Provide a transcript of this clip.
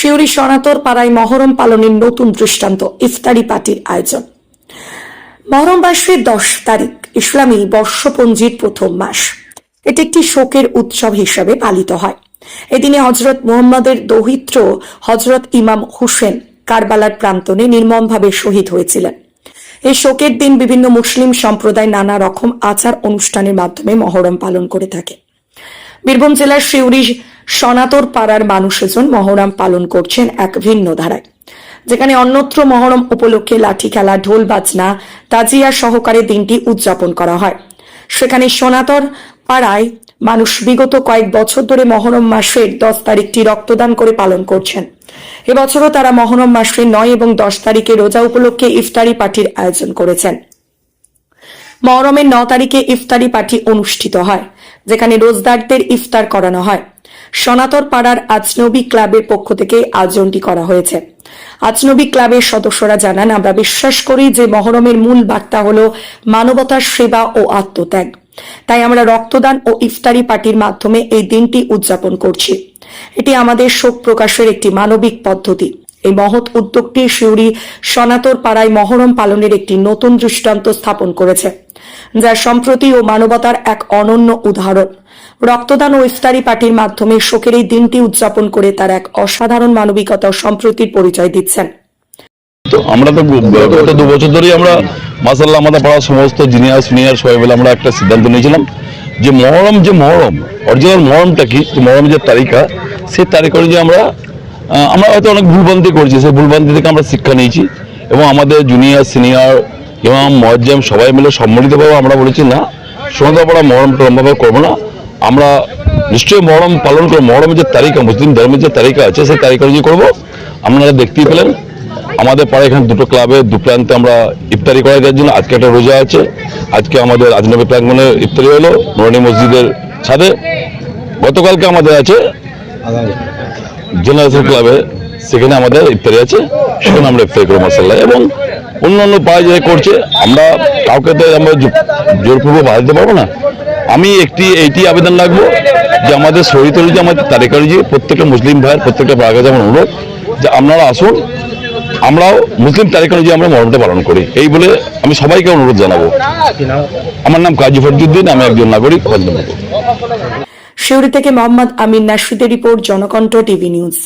শিউরি সনাতর পাড়ায় মহরম পালনের নতুন দৃষ্টান্ত, ইফতারি পার্টির আয়োজন। মহরম মাসের দশ তারিখ, ইসলামী বর্ষপঞ্জির প্রথম মাস। এটি একটি শোকের উৎসব হিসাবে পালিত হয়। এদিনে হজরত মুহম্মদের দৌহিত্র হজরত ইমাম হুসেন কারবালার প্রান্তনে নির্মমভাবে শহীদ হয়েছিলেন। এই শোকের দিন বিভিন্ন মুসলিম সম্প্রদায় নানা রকম আচার অনুষ্ঠানের মাধ্যমে মহরম পালন করে থাকে। বীরভূম জেলার শিউরি সনাতর পাড়ার মানুষজন মহরম পালন করছেন এক ভিন্ন ধারায়। যেখানে অন্যত্র মহরম উপলক্ষে লাঠি খেলা, ঢোল বাজনা, তাজিয়া সহকারে দিনটি উদযাপন করা হয়। সেখানে সনাতর পাড়ায় মানুষ বিগত কয়েক বছর ধরে মহরম মাসের দশ তারিখটি রক্তদান করে পালন করছেন। এবছরও তারা মহরম মাসের নয় এবং দশ তারিখে রোজা উপলক্ষে ইফতারি পার্টির আয়োজন করেছেন। মহরমের ন তারিখে ইফতারি পার্টি অনুষ্ঠিত হয়। যেখানে রোজদারদের ইফতার করানো হয়। সনাতর পাড়ার আজনবী ক্লাবের পক্ষ থেকে আয়োজনটি করা হয়েছে। আজনবী ক্লাবের সদস্যরা জানান, আমরা বিশ্বাস করি যে মহরমের মূল বার্তা হল মানবতার সেবা ও আত্মত্যাগ। তাই আমরা রক্তদান ও ইফতারি পার্টির মাধ্যমে এই দিনটি উদযাপন করছি। এটি আমাদের শোক প্রকাশের একটি মানবিক পদ্ধতি। এই মহৎ উদ্যোগটি শিউরি সনাতর পাড়ায় মহরম পালনের একটি নতুন দৃষ্টান্ত স্থাপন করেছে। যা সম্প্রতি ও মানবতার এক অনন্য উদাহরণ। রক্তদান ও ইফতারি পার্টির মাধ্যমে শোকের এই দিনটি উদযাপন করে তার এক অসাধারণ মানবিকতা ও সম্প্রতির পরিচয় দিচ্ছেন। তো আমরা তো গত দু বছর ধরেই আমরা মাসাল্লাহ আমাদের পাড়ার সমস্ত জিনিয়ার সিনিয়র সবাই মিলে আমরা একটা সিদ্ধান্ত নিয়েছিলাম যে মহরম যে মহরম অরিজিনাল মহরমটা কি? যে মহরম যে তারিখা সেই তারিখ অনুযায়ী আমরা আহ, আমরা হয়তো অনেক ভুলভ্রান্তি করেছি। সেই ভুলভ্রান্তি থেকে আমরা শিক্ষা নিয়েছি এবং আমাদের জুনিয়র সিনিয়র ইমাম মজ্জাম সবাই মিলে সম্মিলিতভাবে আমরা বলেছি, না সন্ধ্যাপাড়া মহরম টরমভাবে করব না। আমরা নিশ্চয়ই মহরম পালন করব। মহরমের যে তারিখা, মুসলিম ধর্মের যে তারিখা আছে, সেই তারিখ অনুযায়ী করব। আপনারা দেখতেই পেলেন, আমাদের পাড়ায় এখানে দুটো ক্লাবে, দু প্রান্তে আমরা ইফতারি করা যাওয়ার জন্য আজকে একটা রোজা আছে। আজকে আমাদের আজনবী প্রাঙ্গনে ইফতারি হলো, নুরানি মসজিদের ছাদে। গতকালকে আমাদের আছে জেনারেশন ক্লাবে সেখানে আমাদের ইফতারি আছে, সেখানে আমরা ইফতারি করি মাসাল্লাহ এবং অন্য অন্য পাড়ায় যে করছে, আমরা কাউকে তো আমরা জোরপূর্বক বাধা দিতে পারব না। আমি একটি এইটি আবেদন রাখব যে আমাদের শহীদ অনুযায়ী আমাদের অনুযায়ী প্রত্যেকটা মুসলিম ভাইয়ের, প্রত্যেকটা পাড়াকে যেমন অনুরোধ যে আপনারা আসুন, আমরাও মুসলিম তারিখ অনুযায়ী আমরা মরণটা পালন করি। এই বলে আমি সবাইকে অনুরোধ জানাব। আমার নাম কাজী ফরজুদ্দিন আমি একজন নাগরিক ভদ্রনগর শিউরি থেকে মোহাম্মদ আমিন নাশিদের রিপোর্ট, জনকণ্ঠ টিভি নিউজ।